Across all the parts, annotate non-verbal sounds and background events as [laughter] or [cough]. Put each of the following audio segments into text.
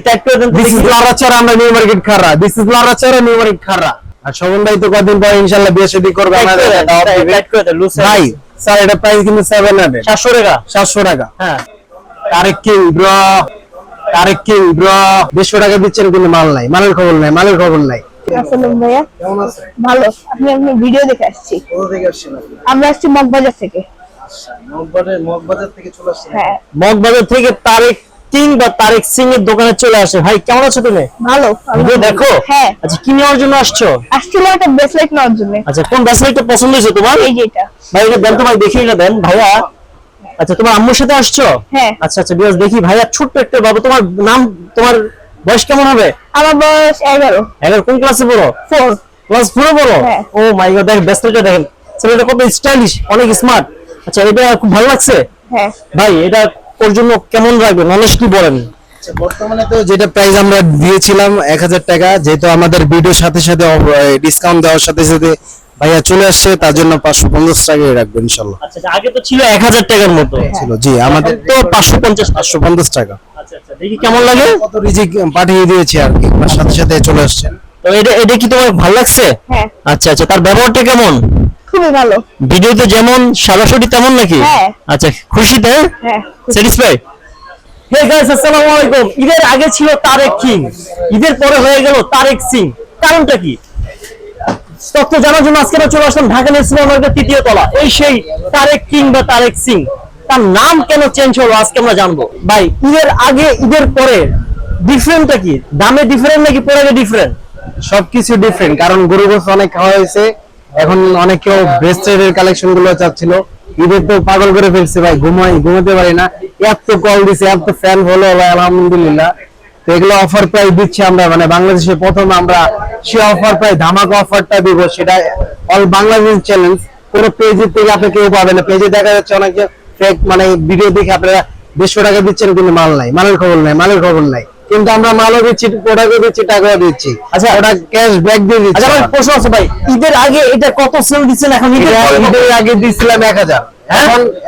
Tag করে দেন তো this is দেখি। আমরা নিউ মার্কেট খাররা দিস ইজ লারাচারা নিউ মার্কেট খাররা আর শোভন ভাই তো কদিন পর ইনশাআল্লাহ বিয়ে শাদী করবে আমাদের করে দেন, দাওয়াত tag- দিবে। tag করে দেন, loose ভাই স্যার এটা প্রাইস কিন্তু 700 সাতশো টাকা। 700 টাকা। হ্যাঁ। Tarek king bro Tarek king bro 150 টাকা দিচ্ছেন কিন্তু মাল নাই। মালের খবর নাই মালের খবর নাই। আসসালাম ভাইয়া। কেমন আছেন? ভালো। আপনি ভিডিও দেখে আসছি। কোথা থেকে আসছেন আমরা আসছি মগবাজার থেকে। মগবাজার মগবাজার থেকে চলে আসছেন? হ্যাঁ। মগবাজার থেকে তারেক কিং বা তারেক সিং এর দোকানে চলে আসে। ভাই কেমন আছো তুমি? ভালো দেখো? হ্যাঁ। আচ্ছা কি নেওয়ার জন্য আসছো? আসছিল একটা ব্রেসলেট নেওয়ার জন্য। আচ্ছা কোন ব্যাসলেটটা পছন্দ হয়েছে তোমার? এই যে এটা। ভাই এটা দেন তো ভাই দেখি এটা দেন ভাইয়া। আচ্ছা তোমার আম্মুর সাথে আসছো? হ্যাঁ। আচ্ছা আচ্ছা বিয়াস দেখি ভাইয়া ছোট্ট একটা বাবু তোমার নাম তোমার বয়স কেমন হবে? আমার বয়স এগারো। এবার কোন ক্লাসে পড়ো? ফোর ক্লাস ফোরে পড়ো? হ্যাঁ। ও মাই গড দেখেন ব্যাসলেটটা দেখেন। ছেলেটা কত স্টাইলিশ অনেক স্মার্ট আচ্ছা এটা খুব ভালো লাগছে? হ্যাঁ। ভাই এটা ওর জন্য কেমন রাখবেন? অনেস্টলি বলেন? আচ্ছা, বর্তমানে তো যেটা প্রাইস আমরা দিয়েছিলাম এক হাজার টাকা যেহেতু আমাদের ভিডিওর সাথে সাথে ডিসকাউন্ট দেওয়ার সাথে সাথে ভাইয়া চলে আসছে তার জন্য পাঁচশো পঞ্চাশ টাকায় রাখব ইনশাল্লাহ। আচ্ছা আচ্ছা, আগে তো ছিল এক হাজার টাকার মতো। ছিল জি আমাদের তো পাঁচশো পঞ্চাশ পাঁচশো পঞ্চাশ টাকা। আচ্ছা আচ্ছা দেখি কেমন লাগে? কত রিজিক পাঠিয়ে দিয়েছি আর কি সাথে সাথে চলে আসছেন তো এটা এটা কি তোমার ভালো লাগছে? হ্যাঁ। আচ্ছা আচ্ছা তার ব্যবহারটা কেমন? খুবই ভালো। ভিডিওতে যেমন সরাসরি তেমন নাকি? হ্যাঁ। আচ্ছা খুশিতে হ্যাঁ? স্যাটিসফাই হে গাইস আসসালামু আলাইকুম। ঈদের আগে ছিল তারেক কিং ঈদের পরে হয়ে গেল তারেক সিং। কারণটা কি? তথ্য জানার জন্য আজকে আমরা চলে আসলাম ঢাকা ন্যাশনাল মার্কেট তৃতীয় তলা। এই সেই তারেক কিং বা তারেক সিং। তার নাম কেন চেঞ্জ হলো আজকে আমরা জানব। ভাই ঈদের আগে ঈদের পরে ডিফারেন্টটা কি? দামে ডিফারেন্ট নাকি পরে ডিফারেন্ট সবকিছু ডিফারেন্ট কারণ গরু গোস অনেক খাওয়া হয়েছে। এখন অনেক কেউ ব্রেস্টের কালেকশনগুলো চাচ্ছিল। ঈদের তো পাগল করে ফেলছে ভাই, ঘুমাই, ঘুমাতে পারি না। এত কল দিছে, এত ফ্যান হলো ভাই, আলহামদুলিল্লাহ। তো এগুলো অফার প্রাইস দিচ্ছি আমরা মানে বাংলাদেশে প্রথম আমরা সে অফার প্রাইস ধামাকা অফারটা দিব, সেটা অল বাংলাদেশ চ্যালেঞ্জ কোনো পেজের থেকে আপনি কেউ পাবেন না। পেজে দেখা যাচ্ছে অনেকে ফেক মানে ভিডিও দেখে আপনারা দেড়শো টাকা দিচ্ছেন, কিন্তু মাল নাই। মালের খবর নাই, মালের খবর নাই। কিন্তু আমরা মালও দিচ্ছি প্রোডাক্টও দিচ্ছি টাকাও দিচ্ছি। আচ্ছা। ওটা ক্যাশ ব্যাক দিয়ে দিচ্ছি। আচ্ছা আমার প্রশ্ন আছে ভাই ঈদের আগে এটা কত সেল দিচ্ছেন এখন ঈদের? আগে দিচ্ছিলাম এক হাজার।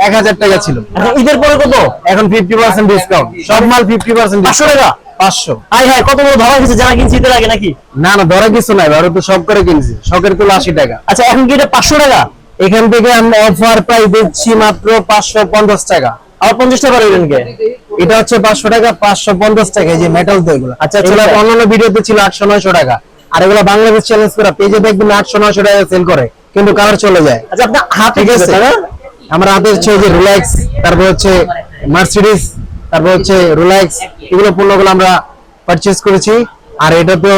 এখন টাকা ছিল। ঈদের পরে কত? এখন ফিফটি পার্সেন্ট ডিসকাউন্ট সব মাল ফিফটি পার্সেন্ট পাঁচশো টাকা? পাঁচশো। হাই হাই কত বড় ধরা গেছে যারা কিনছে ঈদের আগে নাকি? না না ধরা কিছু নাই তো সব করে কিনছি। শখের টাকা। আচ্ছা এখন কি এটা পাঁচশো টাকা? এখান থেকে আমরা অফার প্রাইস দিচ্ছি মাত্র পাঁচশো পঞ্চাশ টাকা। আর পঞ্চাশ টাকা পারবেন কে? এটা হচ্ছে পাঁচশো টাকা পাঁচশো পঞ্চাশ টাকা এই যে মেটাল তো এগুলো। আচ্ছা, এগুলো অন্যান্য ভিডিওতে ছিল আটশো নয়শো টাকা। আর এগুলো বাংলাদেশ চ্যালেঞ্জ করা পেজে দেখবেন আটশো নয়শো টাকা সেল করে কিন্তু কালার চলে যায়। আচ্ছা আপনার হাত ঠিক আছে? আমার হাতে হচ্ছে যে রিল্যাক্স তারপর হচ্ছে মার্সিডিস তারপর হচ্ছে রিল্যাক্স এগুলো পণ্যগুলো আমরা পারচেজ করেছি। আর এটা তো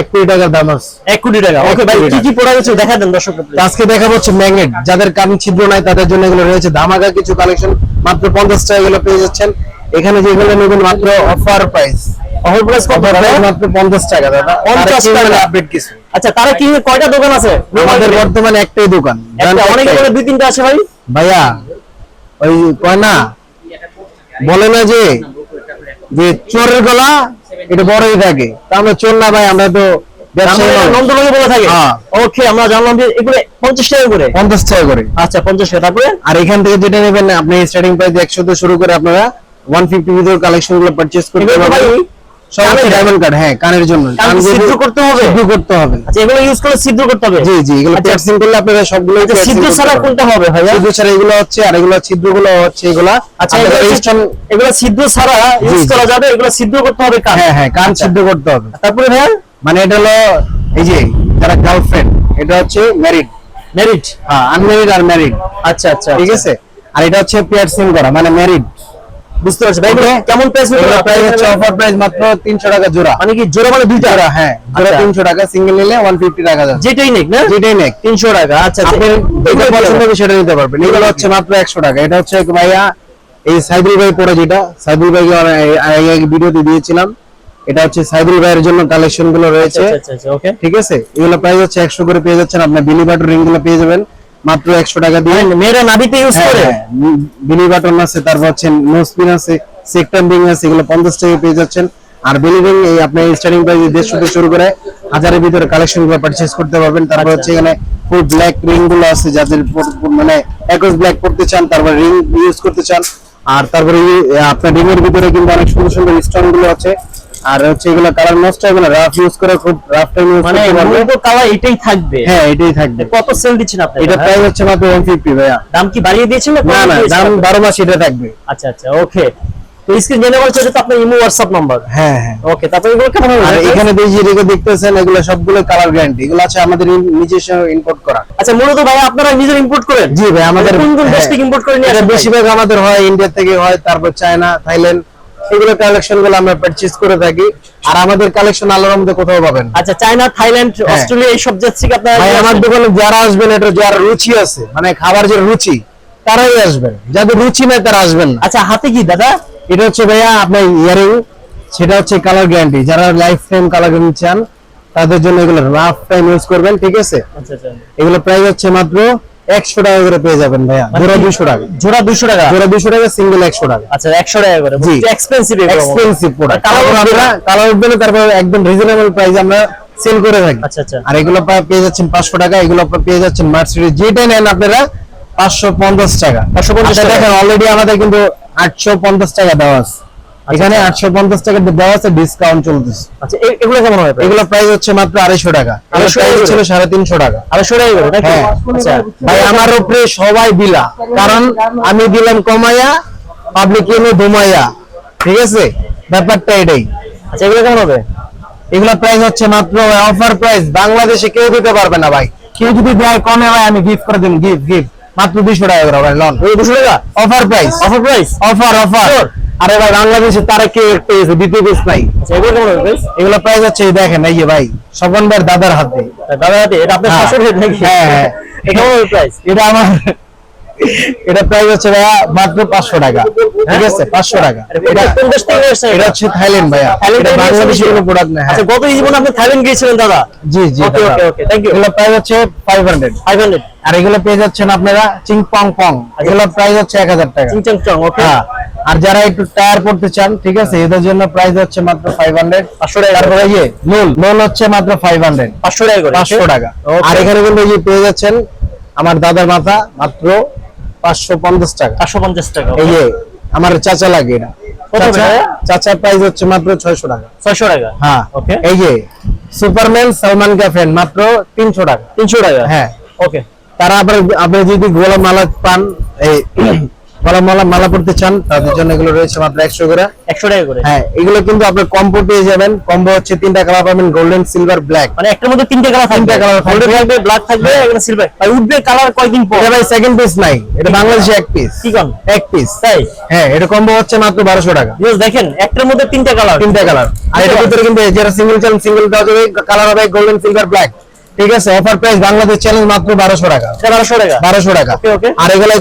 এক কোটি টাকার দাম আছে। এক কোটি টাকা। ওকে ভাই কি কি প্রোডাক্ট আছে দেখা দেন দর্শক তো আজকে দেখাবো হচ্ছে ম্যাগনেট। যাদের কান ছিদ্র নাই তাদের জন্য এগুলো রয়েছে। ধামাকা কিছু কালেকশন মাত্র পঞ্চাশ টাকা এগুলো পেয়ে যাচ্ছেন। এখানে যেগুলো নেবেন মাত্র অফার প্রাইস অফার প্রাইস কত অফার দাদা? প্রাইস মাত্র পঞ্চাশ টাকা দাদা। 50 টাকা। আপডেট কিছু। আচ্ছা তারা কি কয়টা দোকান আছে? আমাদের বর্তমানে একটাই দোকান। একটা অনেকে বলে দুই তিনটা আছে ভাই। ভাইয়া ওই কয় না? বলে না যে যে চোরের গলা এটা বড়ই থাকে। আমরা চল না ভাই আমরা তো হ্যাঁ। ওকে আমরা জানলাম যে এগুলো পঞ্চাশ টাকা করে। পঞ্চাশ টাকা করে। আচ্ছা পঞ্চাশ টাকা। তারপরে? আর এখান থেকে যেটা নেবেন আপনি স্টার্টিং প্রাইস একশো শুরু করে আপনারা ওয়ান ফিফটি ভিতর কালেকশনগুলো পারচেস করতে পারবেন। ডায়মন্ড কার্ড হ্যাঁ কানের জন্য। কান কান ছিদ্র করতে হবে? ছিদ্র করতে হবে। আচ্ছা এগুলো ইউজ করে সিদ্ধ করতে হবে। জি জি এগুলো আচ্ছা। করলে আপনারা সবগুলো আচ্ছা, ছাড়া কোনটা হবে ভাইয়া? ছিদ্র ছাড়া এগুলো হচ্ছে আর এগুলো ছিদ্রগুলো হচ্ছে এগুলা আচ্ছা এগুলো রেজিস্ট্রেশন ছাড়া ইউজ করা যাবে এগুলো সিদ্ধ করতে হবে কান। হ্যাঁ হ্যাঁ কান আচ্ছা। সিদ্ধ করতে হবে। তারপরে ভাইয়া? মানে এটা হলো এই যে যারা গার্লফ্রেন্ড এটা হচ্ছে ম্যারিড হ্যাঁ আনম্যারিড আর ম্যারিড আচ্ছা আচ্ছা ঠিক আছে? আর এটা হচ্ছে পিয়ার্সিং করা মানে ম্যারিড বুঝতে পারছি? ভাই কেমন প্রাইস প্রাইস হচ্ছে অফার প্রাইস মাত্র 300 টাকা জোড়া। মানে কি জোড়া মানে দুইটা? জোড়া হ্যাঁ জোড়া আচ্ছা। 300 টাকা সিঙ্গেল নিলে 150 টাকা যাচ্ছে। যেটাই নেক না? যেটাই নেক। তিনশো টাকা আচ্ছা আপনি যেটা পছন্দ হবে সেটা নিতে পারবেন। এগুলো হচ্ছে মাত্র 100 টাকা। এটা হচ্ছে ভাইয়া এই সাইদুল ভাই পরে যেটা সাইদুল ভাইকে আগে ভিডিওতে দিয়েছিলাম। এটা হচ্ছে সাইদুল ভাইয়ের জন্য কালেকশনগুলো রয়েছে। আচ্ছা আচ্ছা আচ্ছা ওকে। ঠিক আছে? এগুলো প্রাইস হচ্ছে 100 করে পেয়ে যাচ্ছেন। আপনি বিলি রিংগুলো পেয়ে যাবেন। মাত্র 100 টাকা দিয়ে। মেয়েরা নাভিতে ইউজ হ্যাঁ, করে? বিলি বাটন আছে তারপর হচ্ছে নোসপিন আছে সেক্টর রিং আছে এগুলো পঞ্চাশ টাকা পেয়ে যাচ্ছেন। আর বিলি রিং এই আপনি স্টার্টিং প্রাইস দেড়শো থেকে শুরু করে হাজারের ভিতরে কালেকশনগুলো পারচেস করতে পারবেন। তারপর আচ্ছা। হচ্ছে এখানে ফুল ব্ল্যাক রিংগুলো আছে যাদের মানে একজ ব্ল্যাক পড়তে চান তারপর রিং ইউজ করতে চান। আর তারপরে আপনার আহ, এর ভিতরে কিন্তু অনেক সুন্দর সুন্দর স্টোনগুলো আছে। আর হচ্ছে এগুলো কালার নষ্ট হবে না রাফ ইউজ করে খুব রাফ টাইম ইউজ মানে মূলত কালার এটাই থাকবে। হ্যাঁ এটাই থাকবে। কত সেল দিচ্ছেন আপনি এটা প্রাইস হচ্ছে মাত্র 150 ভাইয়া। দাম কি বাড়িয়ে দিয়েছেন না না দাম 12 মাস এটা থাকবে। আচ্ছা আচ্ছা ওকে তো স্ক্রিন জেনে বলছে এটা আপনার ইমো হোয়াটসঅ্যাপ নাম্বার হ্যাঁ হ্যাঁ। ওকে তারপর এগুলো কেমন আর এখানে দেখতেছেন এগুলো সবগুলো কালার গ্যারান্টি এগুলো আছে আমাদের নিজস্ব ইম্পোর্ট করা। আচ্ছা মূলত ভাই আপনারা নিজের ইম্পোর্ট করেন? জি ভাই আমাদের কোন কোন দেশ হ্যাঁ। থেকে ইম্পোর্ট করে নিয়ে এটা আসেন ভাই? বেশিরভাগ আমাদের হয় ইন্ডিয়া থেকে হয় তারপর চায়না থাইল্যান্ড এগুলো কালেকশনগুলো আমরা পারচেজ করে থাকি। আর আমাদের কালেকশন আল্লাহর মধ্যে কোথাও পাবেন। আচ্ছা চায়না থাইল্যান্ড হ্যাঁ। অস্ট্রেলিয়া এই সব দেশ থেকে আপনারা ভাই আমার দোকানে যারা আসবেন এটা যার রুচি আছে মানে খাবার যে রুচি তারাই আসবেন। যাদের রুচি নাই তারা আসবেন না। আচ্ছা হাতে কি দাদা? এটা হচ্ছে ভাইয়া আপনার ইয়ারিং সেটা হচ্ছে কালার গ্যারান্টি যারা লাইফ টাইম কালার গ্যারান্টি চান তাদের জন্য এগুলো রাফ টাইম ইউজ করবেন ঠিক আছে? আচ্ছা আচ্ছা। এগুলো প্রাইস হচ্ছে মাত্র একশো টাকা করে পেয়ে যাবেন ভাইয়া। মানে জোড়া? দুশো টাকা। জোড়া 200 টাকা? জোড়া দুশো টাকা সিঙ্গেল একশো টাকা। আচ্ছা 100 টাকা করে। জি। এক্সপেন্সিভ এক্সপেন্সিভ প্রোডাক্ট কালার উঠবে তারপর একদম রিজনেবল প্রাইস আমরা সেল করে থাকি। আচ্ছা আচ্ছা। আর এগুলো পেয়ে যাচ্ছেন পাঁচশো টাকা এগুলো পেয়ে যাচ্ছেন মার্সিডিজ যেটা নেন আপনারা পাঁচশো পঞ্চাশ টাকা। 550 আচ্ছা, টাকা। অলরেডি আমাদের কিন্তু আটশো পঞ্চাশ টাকা দেওয়া আছে। এখানে আটশো পঞ্চাশ টাকা দেওয়া আছে ডিসকাউন্ট চলতেছে। আচ্ছা এগুলো কেমন হবে এগুলো প্রাইস হচ্ছে মাত্র আড়াইশো টাকা। এগুলো 250 প্রাইস ছিল সাড়ে তিনশো টাকা। আড়াইশো টাকা করে নাকি হ্যাঁ। আচ্ছা। ভাই আমার উপরে সবাই দিলা কারণ আমি দিলাম কমাইয়া পাবলিক এনে ধুমাইয়া ঠিক আছে? ব্যাপারটা এটাই। আচ্ছা এগুলো কেমন হবে? এগুলো প্রাইস হচ্ছে মাত্র অফার প্রাইস বাংলাদেশে কেউ দিতে পারবে না ভাই। কেউ যদি দেয় কমে হয় আমি গিফট করে দিন গিফট গিফট মাত্র দুশো টাকা করে ভাই লন দুশো টাকা? Offer price offer price offer offer আরে ভাই বাংলাদেশে তারা পেয়েছে? দ্বিতীয় নাই। আচ্ছা এগুলো প্রাইস এই দেখেন এই যে ভাই স্বপন ভাইয়ের দাদার হাতে। দাদা হাতে? এটা আপনার হ্যাঁ। নাকি? হ্যাঁ, হ্যাঁ। এটা প্রাইস এটা আমার এটা প্রাইস হচ্ছে ভাইয়া মাত্র পাঁচশো টাকা। ঠিক আছে পাঁচশো টাকা। এটা হচ্ছে থাইল্যান্ড ভাইয়া। বাংলাদেশের কোনো প্রোডাক্ট না হ্যাঁ আচ্ছা গত জীবনে আপনি থাইল্যান্ড গিয়েছিলেন দাদা? জি জি okay okay thank you price হচ্ছে ফাইভ হান্ড্রেড 500 আর এগুলো পেয়ে যাচ্ছেন আপনারা চিং পং। পং এগুলো প্রাইস হচ্ছে এক হাজার টাকা। চিংচাং ওকে হ্যাঁ। আর যারা একটু টায়ার পড়তে চান ঠিক আছে এদের জন্য প্রাইস হচ্ছে মাত্র ফাইভ হান্ড্রেড পাঁচশো টাকা তারপরে এই যে লোন লোন হচ্ছে মাত্র ফাইভ হান্ড্রেড পাঁচশো টাকা পাঁচশো টাকা। আর এখানে কিন্তু এই যে পেয়ে যাচ্ছেন আমার দাদার মাথা মাত্র পাঁচশো পঞ্চাশ টাকা। পাঁচশো পঞ্চাশ টাকা এই যে আমার চাচা লাগে ভাইয়া? চাচার প্রাইস হচ্ছে মাত্র ছয়শো টাকা। ছয়শো টাকা হ্যাঁ। ওকে এই যে সুপারম্যান সালমান খান মাত্র তিনশো টাকা। তিনশো টাকা? হ্যাঁ। ওকে তারা আবার আপনি যদি গোলা মালা পান এই গলা মালা মালা পড়তে চান তাদের জন্য এগুলো রয়েছে মাত্র একশো করে। একশো টাকা করে। হ্যাঁ এগুলো কিন্তু আপনি কম্বো পেয়ে যাবেন। কম্বো হচ্ছে তিনটা কালার পাবেন গোল্ডেন সিলভার ব্ল্যাক মানে একটার মধ্যে তিনটে কালার তিনটে থাকবে। গোল্ডেন থাকবে। ব্ল্যাক থাকবে এখানে সিলভার আর উঠবে কালার কয়দিন পর? এটা ভাই সেকেন্ড পিস নাই। এটা বাংলাদেশে এক পিস কি কোন এক পিস তাই? হ্যাঁ এটা কম্বো হচ্ছে মাত্র বারোশো টাকা। ভিউয়ার্স দেখেন একটার মধ্যে তিনটা কালার। তিনটা কালার। আর এটার ভিতরে কিন্তু যারা সিঙ্গেল চান সিঙ্গেল দেওয়া যাবে কালার হবে গোল্ডেন সিলভার ব্ল্যাক ঠিক আছে অফার প্রাইস বাংলাদেশ চ্যালেঞ্জ মাত্র বারোশো টাকা। বারোশো টাকা? বারোশো টাকা। Okay, okay. আর এগুলো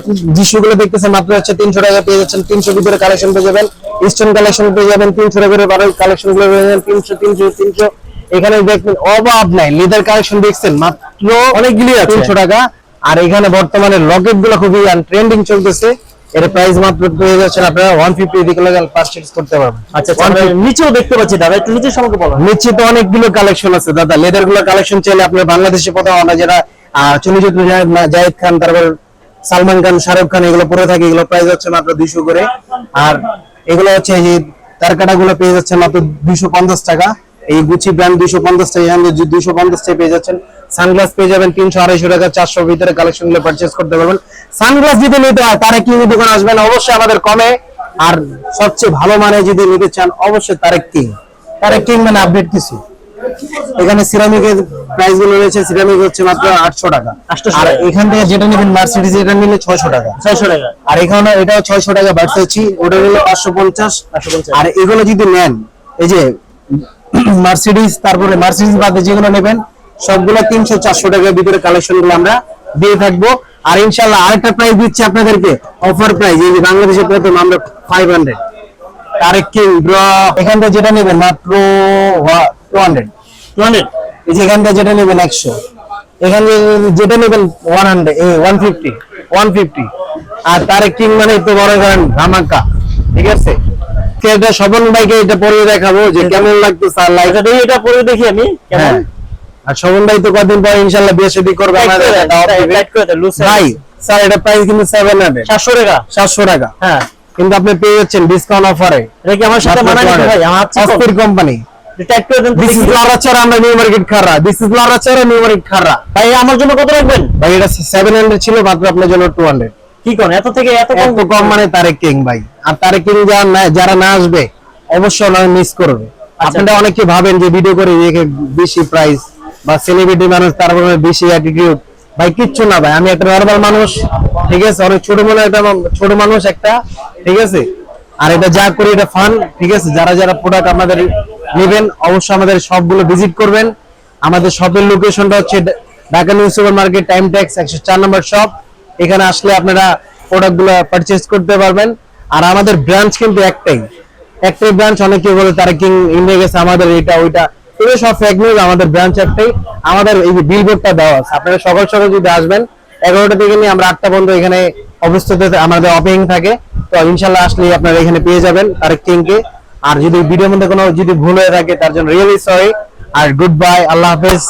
গুলো দেখতেছেন মাত্র হচ্ছে তিনশো টাকা পেয়ে যাচ্ছেন তিনশো ভিতরে কালেকশন পেয়ে যাবেন ইস্টার্ন কালেকশন পেয়ে যাবেন তিনশো টাকা করে কালেকশনগুলো পেয়ে যাবেন তিনশো তিনশো তিনশো। এখানে দেখবেন অভাব নাই লিদার কালেকশন দেখছেন মাত্র অনেকগুলি আছে। তিনশো টাকা। আর এখানে বর্তমানে লকেটগুলো খুবই ট্রেন্ডিং চলতেছে। এর প্রাইস মাত্র পেয়ে যাচ্ছেন আপনারা পারচেজ করতে পারবেন। আচ্ছা আচ্ছা, নিচেও দেখতে পাচ্ছি দাদা একটু নিচে সম্পর্কে বলো নিচে তো অনেকগুলো কালেকশন আছে দাদা লেদারগুলো কালেকশন চাইলে আপনার বাংলাদেশে কোথাও আমরা যারা চলচ্চিত্র জাহিদ খান তারপর সালমান খান শাহরুখ খান এগুলো পরে থাকে এগুলো প্রাইস হচ্ছে মাত্র দুইশো করে। আর এগুলো হচ্ছে এই গুলো পেয়ে যাচ্ছে মাত্র দুইশো পঞ্চাশ টাকা। এই গুচি ব্র্যান্ড দুইশো পঞ্চাশ টাকা দুইশো পঞ্চাশ টাকা পেয়ে যাচ্ছেন সানগ্লাস পেয়ে যাবেন তিনশো আড়াইশো টাকা চারশো ভিতরে কালেকশনগুলো পারচেস করতে পারবেন। সানগ্লাস যদি নিতে হয় তারা কি দোকান আসবেন অবশ্যই আমাদের কমে। আর সবচেয়ে ভালো মানে যদি নিতে চান অবশ্যই তারেক কিং। তারেক কিং মানে আপডেট কিছু। এখানে সিরামিকের প্রাইসগুলো রয়েছে সিরামিক হচ্ছে মাত্র আটশো টাকা। 800 আর এখান থেকে যেটা নেবেন মার্সিডিজ এটা নিলে ছয়শো টাকা। ছয়শো টাকা। আর এখানে এটাও ছয়শো টাকা বাড়তেছি ওটা নিলে পাঁচশো পঞ্চাশ। 550 আর এগুলো যদি নেন এই যে [clears throat] মার্সিডিজ তারপরে মার্সিডিজ বাদে যেগুলো নেবেন, সবগুলো তিনশো চারশো টাকার ভিতরে কালেকশনগুলো আমরা দিয়ে থাকব। আর ইনশাল্লাহ আরেকটা প্রাইস দিচ্ছি আপনাদেরকে অফার প্রাইস এই যে বাংলাদেশের প্রথম আমরা five hundred Tarek king bro এখান যেটা নেবেন মাত্র টু হান্ড্রেড টু হান্ড্রেড এই যে এখান যেটা নেবেন একশো। এখান যেটা নেবেন one hundred one fifty one fifty আর তার কিং মানে তো বড় করেন ধামাকা। ঠিক আছে? তো এটা ভাইকে এটা পরিয়ে দেখাবো যে কেমন লাগতেছে আর লাইক এটা পরে দেখি আমি কেমন? হ্যাঁ। আর ভাই তো কদিন পর ইনশাল্লাহ বিয়ে শাদী করবে আমাদের ভাই স্যার এটা প্রাইস কিন্তু সেভেন হান্ড্রেড সাতশো টাকা। সাতশো টাকা। হ্যাঁ। কিন্তু আপনি পেয়ে যাচ্ছেন ডিসকাউন্ট অফারে এটা কি আমার সাথে মানায় ভাই? আমার অস্থির কোম্পানি টাইপ করে দেন দিস ইজ লারাচার আমরা নিউ মার্কেট খাররা দিস ইজ লারাচার নিউ মার্কেট খাররা ভাই আমার জন্য কত রাখবেন? ভাই এটা 700 ছিল মাত্র আপনার জন্য 200 কি কোন? এত থেকে এত কম? এত কম মানে তারেক কিং ভাই। আর তারেক কিন্তু যারা না আসবে অবশ্যই ওনারা মিস করবে। আচ্ছা। আপনারা অনেকে ভাবেন যে ভিডিও করে রেখে বেশি প্রাইস বা সেলিব্রিটি মানুষ তার বেশি অ্যাটিটিউড ভাই কিচ্ছু না ভাই আমি একটা নরমাল মানুষ ঠিক আছে? অনেক ছোট মনে একটা ছোট মানুষ একটা ঠিক আছে? আর এটা যা করি এটা ফান ঠিক আছে? যারা যারা প্রোডাক্ট আমাদের নেবেন অবশ্যই আমাদের সবগুলো ভিজিট করবেন। আমাদের শপের লোকেশনটা হচ্ছে Dhaka New Super Market time tax একশো চার নম্বর শপ এখানে আসলে আপনারা প্রোডাক্টগুলো পারচেজ করতে পারবেন। আর আমাদের ব্রাঞ্চ কিন্তু একটাই। একটাই ব্রাঞ্চ অনেকে বলে তারা কিং ইন্ডিয়া গেছে, আমাদের এটা ওইটা। এগুলো সব ফেক নিউজ আমাদের ব্রাঞ্চ একটাই। আমাদের এই যে বিলবোর্ডটা দেওয়া আছে, আপনারা সকাল সকাল যদি আসবেন, এগারোটা থেকে নিয়ে আমরা আটটা পর্যন্ত এখানে অবস্থিত, আমাদের অপেনিং থাকে। তো ইনশাল্লাহ আসলে আপনারা এখানে পেয়ে যাবেন তারেক কিংকে আর যদি ভিডিওর মধ্যে কোনো যদি ভুল হয়ে থাকে, তার জন্য রিয়েলি সরি আর গুড বাই আল্লাহ হাফেজ।